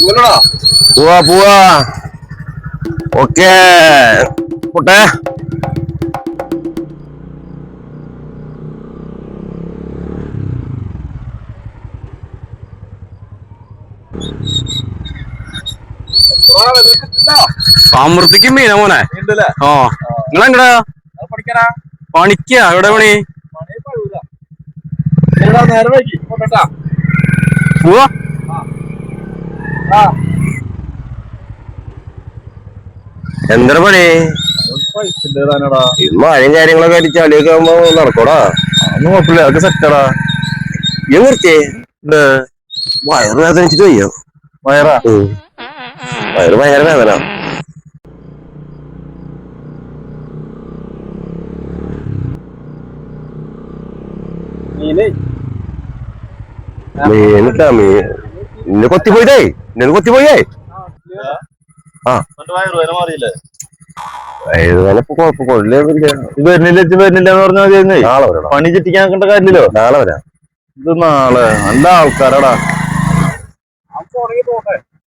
പോവാ. പോവാ ഓക്കേ. പോട്ടെ. അമൃത്തിക്ക് മീന മോനെ. ഓ നിങ്ങളെങ്ങടാ പണിക്കാ. എവിടെ പണി? പോവാ. എന്താ പണി? ഇന്ന് മഴയും കാര്യങ്ങളൊക്കെ അടിച്ച് അടിയൊക്കെ ആകുമ്പോ നടക്കോടാ? ഒന്നും കുഴപ്പമില്ല അതൊക്കെ സെറ്റടാ ഈ നിർത്തിയേ? വയറ് വേദനിച്ചിട്ട് വയ്യോ? വയറാ. വയറ് ഭയങ്കര വേദന. മീനിട്ടാ മീൻ. ഇന്ന് കൊത്തിപ്പോയിട്ടേ ഇന്ന് കൊത്തിപ്പോയേ? ആ. ഇത് വരുന്നില്ല ഇത് വരുന്നില്ല എന്ന് പറഞ്ഞാൽ നാളെ വരാം പണി ചിട്ടിക്കാൻ കണ്ട കാര്യമില്ലല്ലോ? നാളെ വരാം. ഇത് നാളെ. നല്ല ആൾക്കാരാടാ?